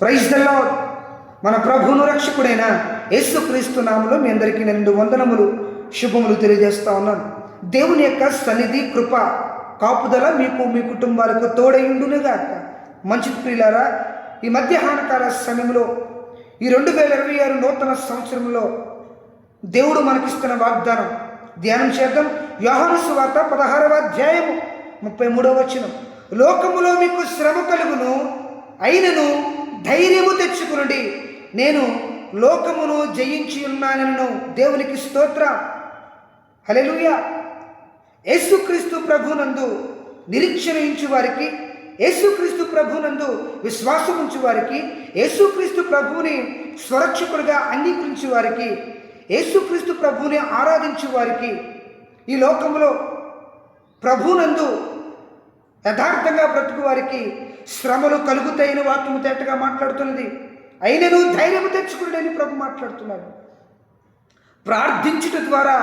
Praise మన ప్రభువును రక్షకుడైన యేసుక్రీస్తు నామలో మీ అందరికీ రెండు వందనములు శుభములు తెలియజేస్తా ఉన్నాను. దేవుని యొక్క సన్నిధి కృప కాపుదల మీకు మీ కుటుంబాలకు తోడయుండునుగాక. మంచి ప్రియులారా ఈ మధ్యాహ్నకాల సమయంలో ఈ రెండు వేల ఇరవై ఆరు నూతన సంవత్సరంలో దేవుడు మనకిస్తున్న వాగ్దానం. ధ్యానం చేద్దాం. యోహాను సువార్త పదహారవ అధ్యాయము ముప్పై మూడవ వచనం. లోకములో మీకు శ్రమ కలుగును అయినను ధైర్యము తెచ్చుకునుడి. నేను లోకమును జయించి ఉన్నానను దేవునికి స్తోత్ర. హలెలుయ యేసుక్రీస్తు ప్రభునందు నిరీక్షణించు వారికి యేసుక్రీస్తు ప్రభునందు విశ్వాసం ఉంచు వారికి యేసుక్రీస్తు ప్రభువుని స్వరక్షకుడిగా అంగీకరించు వారికి యేసుక్రీస్తు ప్రభువుని ఆరాధించు వారికి ఈ లోకంలో ప్రభునందు యథార్థంగా బ్రతుకు వారికి శ్రమలు కలుగుతాయని వాక్యము తేటగా మాట్లాడుతున్నది. అయినను ధైర్యము తెచ్చుకుని ప్రభు మాట్లాడుతున్నాడు. ప్రార్థించుట ద్వారా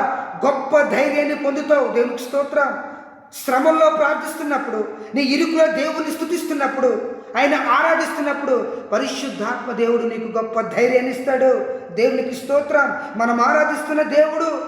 గొప్ప ధైర్యాన్ని పొందుతావు. దేవునికి స్తోత్రం. శ్రమంలో ప్రార్థిస్తున్నప్పుడు నీ ఇరుకులో దేవుని స్థుతిస్తున్నప్పుడు ఆయన ఆరాధిస్తున్నప్పుడు పరిశుద్ధాత్మ దేవుడు నీకు గొప్ప ధైర్యాన్ని ఇస్తాడు. దేవునికి స్తోత్రం. మనం ఆరాధిస్తున్న దేవుడు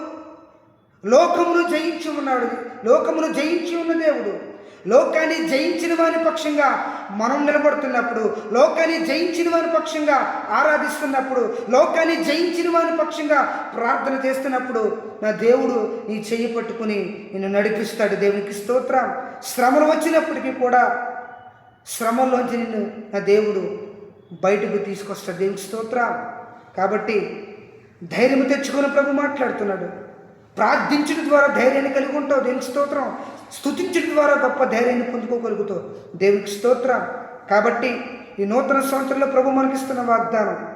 లోకమును జయించి ఉన్నాడు. లోకమును జయించి ఉన్న దేవుడు. లోకాన్ని జయించిన వారి పక్షంగా మనం నిలబడుతున్నప్పుడు లోకాన్ని జయించిన వారి పక్షంగా ఆరాధిస్తున్నప్పుడు లోకాన్ని జయించిన వారి పక్షంగా ప్రార్థన చేస్తున్నప్పుడు నా దేవుడు నీ చెయ్యి పట్టుకుని నిన్ను నడిపిస్తాడు. దేవునికి స్తోత్రం. శ్రమలు వచ్చినప్పటికీ కూడా శ్రమల్లోంచి నిన్ను నా దేవుడు బయటకు తీసుకొస్తాడు. దేవునికి స్తోత్రం. కాబట్టి ధైర్యం తెచ్చుకొని ప్రభు మాట్లాడుతున్నాడు. ప్రార్థించడం ద్వారా ధైర్యాన్ని కలిగి ఉంటావు. దేనికి స్తోత్రం. స్థుతించడం ద్వారా గొప్ప ధైర్యాన్ని పొందుకోగలుగుతావు. దేవునికి స్తోత్రం. కాబట్టి ఈ నూతన సంవత్సరంలో ప్రభు మనకిస్తున్న వాగ్దానం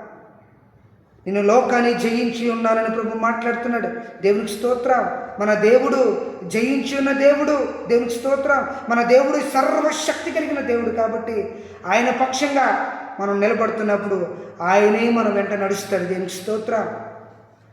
నేను లోకాన్ని జయించి ఉన్నానని ప్రభు మాట్లాడుతున్నాడు. దేవునికి స్తోత్రం. మన దేవుడు జయించి ఉన్న దేవుడు దేవునికి స్తోత్రం. మన దేవుడు సర్వశక్తి కలిగిన దేవుడు కాబట్టి ఆయన పక్షంగా మనం నిలబడుతున్నప్పుడు ఆయనే మన వెంట నడుస్తాడు. దేవునికి స్తోత్రం.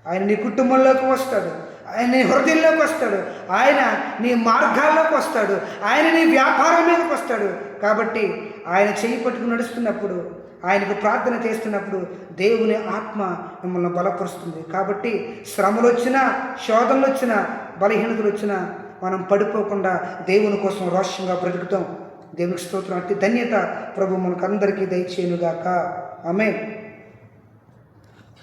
ఆయన నీ కుటుంబంలోకి వస్తాడు. ఆయన నీ హృదయంలోకి వస్తాడు. ఆయన నీ మార్గాల్లోకి వస్తాడు. ఆయన నీ వ్యాపారం మీదకి వస్తాడు. కాబట్టి ఆయన చేయి పట్టుకుని నడుస్తున్నప్పుడు ఆయనకు ప్రార్థన చేస్తున్నప్పుడు దేవుని ఆత్మ మిమ్మల్ని బలపరుస్తుంది. కాబట్టి శ్రమలు వచ్చినా శోధనలు వచ్చినా బలహీనతలు వచ్చినా మనం పడిపోకుండా దేవుని కోసం రోషంగా బ్రతుకుతాం. దేవునికి స్తోత్రం. అంటే ధన్యత ప్రభు మనకు అందరికీ దయచేయునుగాక. ఆమె